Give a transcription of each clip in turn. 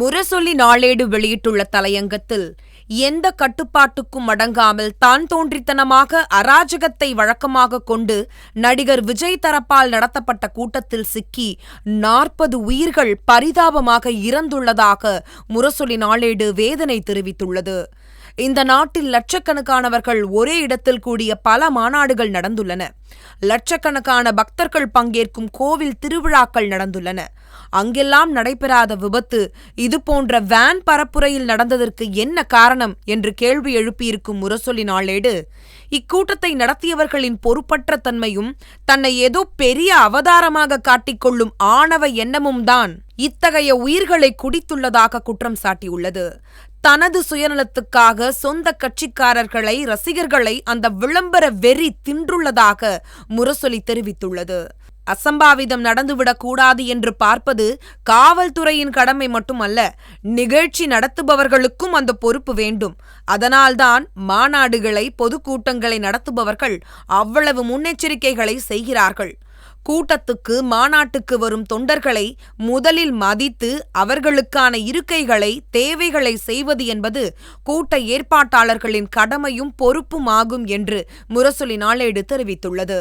முரசொலி நாளேடு வெளியிட்டுள்ள தலையங்கத்தில் எந்த கட்டுப்பாட்டுக்கும் அடங்காமல் தான் தோன்றித்தனமாக அராஜகத்தை வழக்கமாக கொண்டு நடிகர் விஜய் தரப்பால் நடத்தப்பட்ட கூட்டத்தில் சிக்கி நாற்பது உயிர்கள் பரிதாபமாக இறந்துள்ளதாக முரசொலி நாளேடு வேதனை தெரிவித்துள்ளது. இந்த நாட்டில் லட்சக்கணக்கானவர்கள் ஒரே இடத்தில் கூடிய பல மாநாடுகள் நடந்துள்ளன. லட்சக்கணக்கான பக்தர்கள் பங்கேற்கும் கோவில் திருவிழாக்கள் நடந்துள்ளன. அங்கெல்லாம் நடைபெறாத விபத்து இது போன்ற வேன் பரப்புரையில் நடந்ததற்கு என்ன காரணம் என்று கேள்வி எழுப்பியிருக்கும் முரசொலி நாளேடு. இக்கூட்டத்தை நடத்தியவர்களின் பொறுப்பற்ற தன்மையும் தன்னை ஏதோ பெரிய அவதாரமாக காட்டிக்கொள்ளும் ஆணவ எண்ணமும் தான் இத்தகைய உயிர்களை குடித்துள்ளதாக குற்றம் சாட்டியுள்ளது. தனது சுயநலத்துக்காக சொந்த கட்சிக்காரர்களை ரசிகர்களை அந்த விளம்பர வெறி தின்றுள்ளதாக முரசொலி தெரிவித்துள்ளது. அசம்பாவிதம் நடந்துவிடக் கூடாது என்று பார்ப்பது காவல்துறையின் கடமை மட்டுமல்ல நிகழ்ச்சி நடத்துபவர்களுக்கும் அந்த பொறுப்பு வேண்டும். அதனால்தான் மாநாடுகளை பொதுக்கூட்டங்களை நடத்துபவர்கள் அவ்வளவு முன்னெச்சரிக்கைகளை செய்கிறார்கள். கூட்டத்துக்கு மாநாட்டுக்கு வரும் தொண்டர்களை முதலில் மதித்து அவர்களுக்கான இருக்கைகளை தேவைகளை செய்வது என்பது கூட்ட ஏற்பாட்டாளர்களின் கடமையும் பொறுப்பும் ஆகும் என்று முரசொலி நாளேடு தெரிவித்துள்ளது.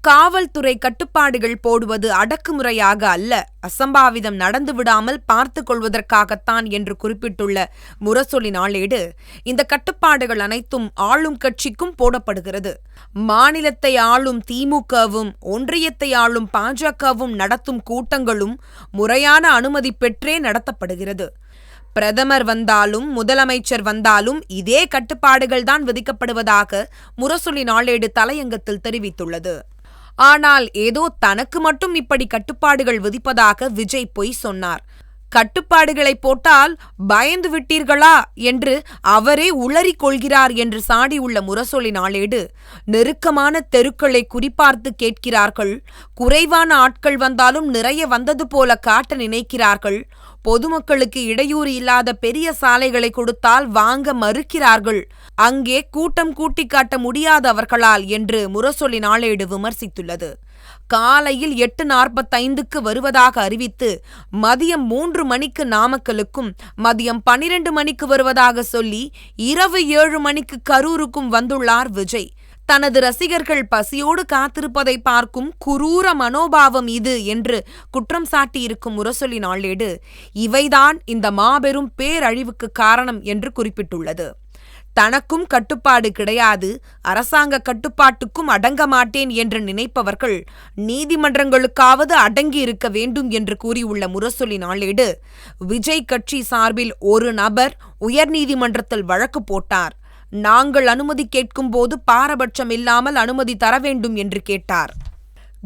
காவல்துறை கட்டுப்பாடுகள் போடுவது அடக்குமுறையாக அல்ல. அசம்பாவிதம் நடந்துவிடாமல் பார்த்து கொள்வதற்காகத்தான் என்று குறிப்பிட்டுள்ள முரசொலி நாளேடு இந்த கட்டுப்பாடுகள் அனைத்தும் ஆளும் கட்சிக்கும் போடப்படுகிறது. மாநிலத்தை ஆளும் திமுகவும் ஒன்றியத்தை ஆளும் பாஜகவும் நடத்தும் கூட்டங்களும் முறையான அனுமதி பெற்றே நடத்தப்படுகிறது. பிரதமர் வந்தாலும் முதலமைச்சர் வந்தாலும் இதே கட்டுப்பாடுகள்தான் விதிக்கப்படுவதாக முரசொலி நாளேடு தலையங்கத்தில் தெரிவித்துள்ளது. ஆனால் ஏதோ தனக்கு மட்டும் இப்படி கட்டுப்பாடுகள் விதிப்பதாக விஜய் பொய் சொன்னார். கட்டுப்பாடுகளை போட்டால் பயந்து விட்டீர்களா என்று அவரே உளறிக் கொள்கிறார் என்று சாடியுள்ள முரசொலி நாளேடு. நெருக்கமான தெருக்களை குறிப்பார்த்து கேட்கிறார்கள். குறைவான ஆட்கள் வந்தாலும் நிறைய வந்தது போல காட்ட நினைக்கிறார்கள். பொதுமக்களுக்கு இடையூறு இல்லாத பெரிய சாலைகளை கொடுத்தால் வாங்க மறுக்கிறார்கள். அங்கே கூட்டம் கூட்டி காட்ட முடியாதவர்களால் என்று முரசொலி நாளேடு விமர்சித்துள்ளது. காலையில் எட்டு நாற்பத்தைந்துக்கு வருவதாக அறிவித்து மதியம் மூன்று மணிக்கு நாமக்கலுக்கும் மதியம் பனிரெண்டு மணிக்கு வருவதாக சொல்லி இரவு ஏழு மணிக்கு கரூருக்கும் வந்துள்ளார் விஜய். தனது ரசிகர்கள் பசியோடு காத்திருப்பதை பார்க்கும் குரூர மனோபாவம் இது என்று குற்றம் சாட்டியிருக்கும் முரசொலி நாளேடு. இவைதான் இந்த மாபெரும் பேரழிவுக்கு காரணம் என்று குறிப்பிட்டுள்ளது. தனக்கும் கட்டுப்பாடு கிடையாது. அரசாங்க கட்டுப்பாட்டுக்கும் அடங்க மாட்டேன் என்று நினைப்பவர்கள் நீதிமன்றங்களுக்காவது அடங்கி இருக்க வேண்டும் என்று கூறியுள்ள முரசொலி நாளேடு விஜய் கட்சி சார்பில் ஒரு நபர் உயர்நீதிமன்றத்தில் வழக்கு போட்டார். நாங்கள் அனுமதி கேட்கும்போது பாரபட்சம் இல்லாமல் அனுமதி தர வேண்டும் என்று கேட்டார்.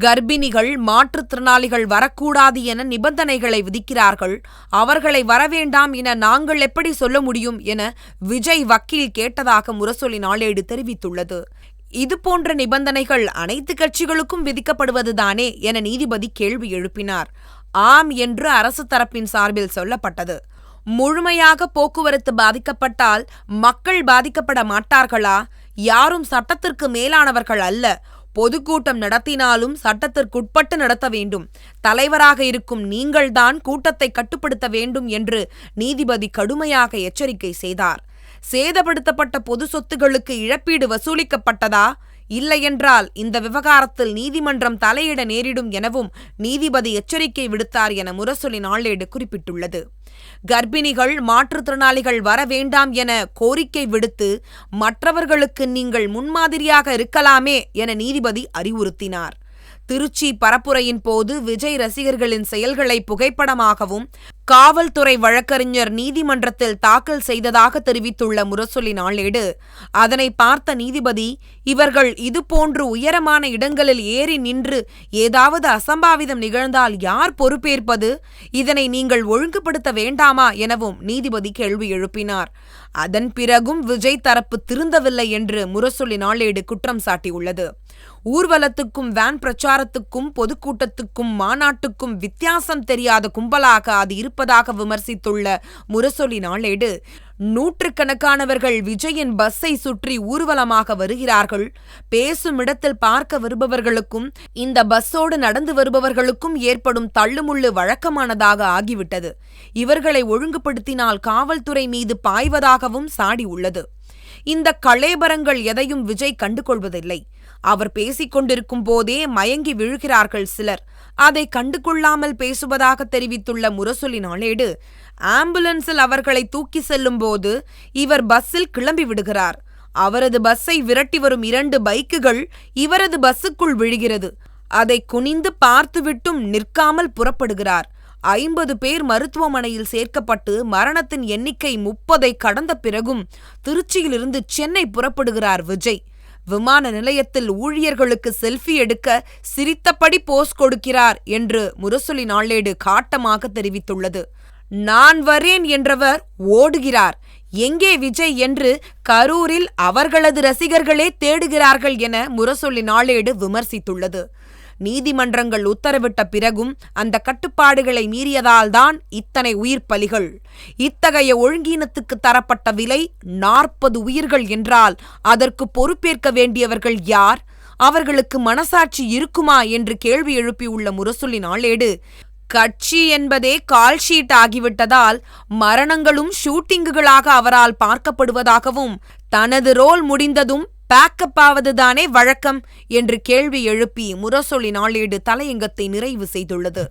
கர்ப்பிணிகள் மாற்றுத்திறனாளிகள் வரக்கூடாது என நிபந்தனைகளை விதிக்கிறார்கள். அவர்களை வரவேண்டாம் என நாங்கள் எப்படி சொல்ல முடியும் என விஜய் வக்கீல் கேட்டதாக முரசொலி நாளேடு தெரிவித்துள்ளது. இதுபோன்ற நிபந்தனைகள் அனைத்து கட்சிகளுக்கும் விதிக்கப்படுவதுதானே என நீதிபதி கேள்வி எழுப்பினார். ஆம் என்று அரசு தரப்பின் சார்பில் சொல்லப்பட்டது. முழுமையாக போக்குவரத்து பாதிக்கப்பட்டால் மக்கள் பாதிக்கப்பட மாட்டார்களா? யாரும் சட்டத்திற்கு மேலானவர்கள் அல்ல. பொதுக்கூட்டம் நடத்தினாலும் சட்டத்திற்குட்பட்டு நடத்த வேண்டும். தலைவராக இருக்கும் நீங்கள்தான் கூட்டத்தை கட்டுப்படுத்த வேண்டும் என்று நீதிபதி கடுமையாக எச்சரிக்கை செய்தார். சேதப்படுத்தப்பட்ட பொது சொத்துகளுக்கு இழப்பீடு வசூலிக்கப்பட்டதா? இல்லையென்றால் இந்த விவகாரத்தில் நீதிமன்றம் தலையிட நேரிடும் எனவும் நீதிபதி எச்சரிக்கை விடுத்தார் என முரசொலி நாளேடு குறிப்பிட்டுள்ளது. கர்ப்பிணிகள் மாற்றுத்திறனாளிகள் வர வேண்டாம் என கோரிக்கை விடுத்து மற்றவர்களுக்கு நீங்கள் முன்மாதிரியாக இருக்கலாமே என நீதிபதி அறிவுறுத்தினார். திருச்சி பரப்புரையின் போது விஜய் ரசிகர்களின் செயல்களை புகைப்படமாகவும் காவல்துறை வழக்கறிஞர் நீதிமன்றத்தில் தாக்கல் செய்ததாக தெரிவித்துள்ள முரசொலி நாளேடு அதனை பார்த்த நீதிபதி இவர்கள் இதுபோன்று உயரமான இடங்களில் ஏறி நின்று ஏதாவது அசம்பாவிதம் நிகழ்ந்தால் யார் பொறுப்பேற்பது? இதனை நீங்கள் ஒழுங்குபடுத்த வேண்டாமா? எனவும் நீதிபதி கேள்வி எழுப்பினார். அதன் பிறகும் விஜய் தரப்பு திருந்தவில்லை என்று முரசொலி நாளேடு குற்றம் சாட்டியுள்ளது. ஊர்வலத்துக்கும் வேன் பிரச்சாரத்துக்கும் பொதுக்கூட்டத்துக்கும் மாநாட்டுக்கும் வித்தியாசம் தெரியாத கும்பலாக அது இருப்பதாக விமர்சித்துள்ள முரசொலி நாளேடு நூற்றுக்கணக்கானவர்கள் விஜயின் பஸ்ஸை சுற்றி ஊர்வலமாக வருகிறார்கள். பேசும் இடத்தில் பார்க்க வருபவர்களுக்கும் இந்த பஸ்ஸோடு நடந்து வருபவர்களுக்கும் ஏற்படும் தள்ளுமுள்ளு வழக்கமானதாக ஆகிவிட்டது. இவர்களை ஒழுங்குபடுத்தினால் காவல்துறை மீது பாய்வதாகவும் சாடி உள்ளது இந்த களேபரங்கள் எதையும் விஜய் கண்டுகொள்வதில்லை. அவர் பேசிக் கொண்டிருக்கும் போதே மயங்கி விழுகிறார்கள் சிலர். அதை கண்டுகொள்ளாமல் பேசுவதாக தெரிவித்துள்ள முரசொலி நாளேடு ஆம்புலன்ஸில் அவர்களை தூக்கி செல்லும் போது இவர் பஸ்ஸில் கிளம்பி விடுகிறார். அவரது பஸ்ஸை விரட்டி வரும் இரண்டு பைக்குகள் இவரது பஸ்ஸுக்குள் விழுகிறது. அதை குனிந்து பார்த்துவிட்டும் நிற்காமல் புறப்படுகிறார். ஐம்பது பேர் மருத்துவமனையில் சேர்க்கப்பட்டு மரணத்தின் எண்ணிக்கை முப்பதை கடந்த பிறகும் திருச்சியிலிருந்து சென்னை புறப்படுகிறார் விஜய். விமான நிலையத்தில் ஊழியர்களுக்கு செல்ஃபி எடுக்க சிரித்தபடி போஸ் கொடுக்கிறார் என்று முரசொலி நாளேடு காட்டமாக தெரிவித்துள்ளது. நான் வரேன் என்றவர் ஓடுகிறார். எங்கே விஜய் என்று கரூரில் அவர்களது ரசிகர்களே தேடுகிறார்கள் என முரசொலி நாளேடு விமர்சித்துள்ளது. நீதிமன்றங்கள் உத்தரவிட்ட பிறகும் அந்த கட்டுப்பாடுகளை மீறியதால்தான் இத்தனை உயிர் பலிகள் இத்தகைய ஒழுங்கீனத்துக்கு தரப்பட்ட விலை நாற்பது உயிர்கள் என்றால் அதற்கு பொறுப்பேற்க வேண்டியவர்கள் யார்? அவர்களுக்கு மனசாட்சி இருக்குமா என்று கேள்வி எழுப்பியுள்ள முரசொலி நாளேடு கட்சி என்பதே கால் ஷீட் ஆகிவிட்டதால் மரணங்களும் ஷூட்டிங்குகளாக அவரால் பார்க்கப்படுவதாகவும் தனது ரோல் முடிந்ததும் பேக்கப் ஆவதுதானே வழக்கம்? என்று கேள்வி எழுப்பி முரசொலி நாளேடு தலையங்கத்தை நிறைவு செய்துள்ளது.